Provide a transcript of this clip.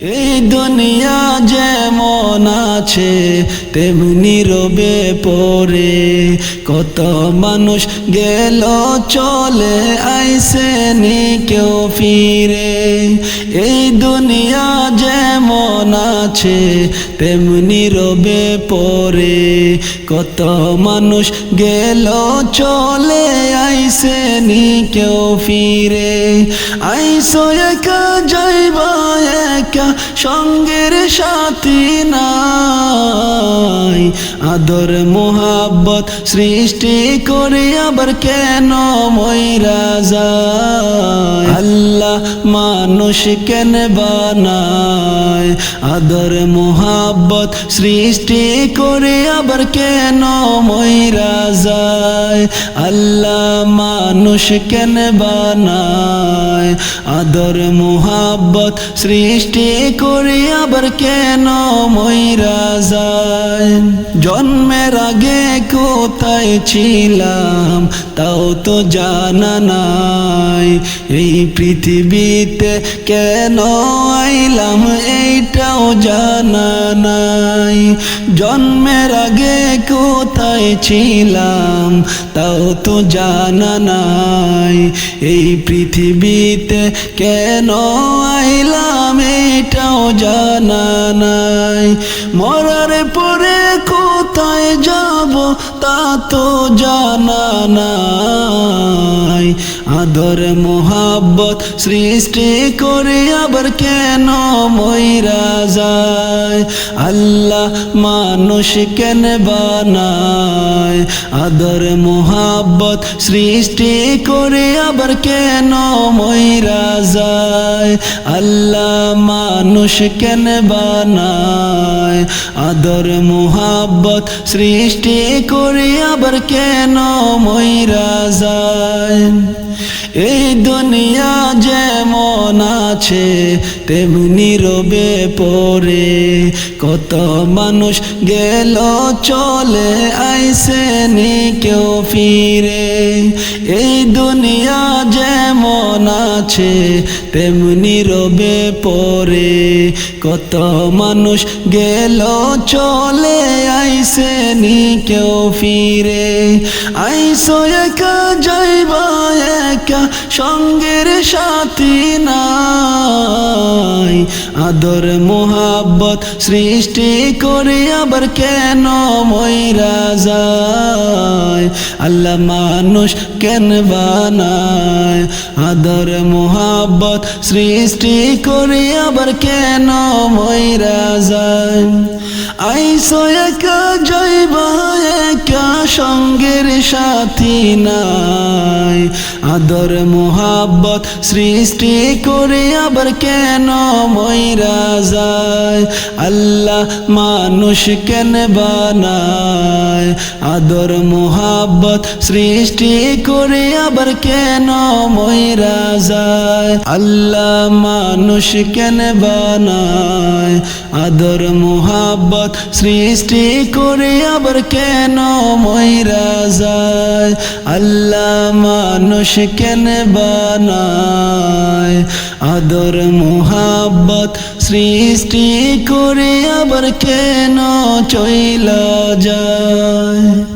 এই দুনিয়া যেমন আছে, তেমনি রবে পরে। কত মানুষ গেল, চলে আইসে নি কেউ ফিরে। এই দুনিয়া যেমন আছে, তেমনি রবে পরে। কত মানুষ গেল, চলে আইসে নি কেউ ফিরে। আইসো একা যাইবা সঙ্গের সাথী নাই। আদর, মোহাব্বত সৃষ্টি করে আবার কেন ময়রা যায়? আল্লাহ মানুষ কেন বানায়? আদর, মোহাব্বত সৃষ্টি করে আবার কেন ময়রা যায়? আল্লাহ মানুষ কেন বানায়? আদর, মোহাব্বত সৃষ্টি করে আবার কেন ময়রা যায়? জন্মের আগে কোথায় ছিলাম তাও তো জানা নাই। এই পৃথিবীতে কেন আইলাম এইটাও জানা নাই। জন্মের আগে কোথায় ছিলাম তাও তো জানা নাই। এই পৃথিবীতে কেন আইলাম এটাও জানা নাই। মরার পরে কোথায় যাব তা তো জানা নাই। আদর, মোহাব্বত সৃষ্টি করে আবার কেন ময়রা যায়? আল্লাহ মানুষ কেন বানায়? আদর, মোহাব্বত সৃষ্টি করে আবার কেন ময়রা যায়? আল্লাহ মানুষ কেন বানায়? আদর, মোহাব্বত সৃষ্টি করে আবার কেন ময়রা যায় এই দুনিয়া যেমন আছে, তেমনি রবে পরে। কত মানুষ গেল, চলে আইসে নি কেউ ফিরে। এই দুনিয়া যেমন আছে, তেমনি রবে পরে। কত মানুষ গেল, চলে আইসে নি কেউ ফিরে। আইসো একা যাইবা সঙ্গের সাথী নাই। আদর, মোহাব্বত সৃষ্টি করে আবার কেন ময়রা যায়? আল্লাহ মানুষ কেন বানায় আদর, মোহাব্বত সৃষ্টি করে আবার কেন ময়রা যায়? আইসো একা সঙ্গের সাথী নাই। আদর, মোহাব্বত সৃষ্টি করে আবার কেন ময়রা যায়? আল্লাহ মানুষ কেন বানায়? আদর, মোহাব্বত সৃষ্টি করে আবার কেন ময়রা যায়? আল্লাহ মানুষ কেন বানায়? আদর, মোহাব্বত সৃষ্টি করে আবার কেন ময়রা যায়? আল্লাহ মানুষ কেন বানায়? আদর, মোহাব্বত সৃষ্টি করে আবার কেন চইলা যায়?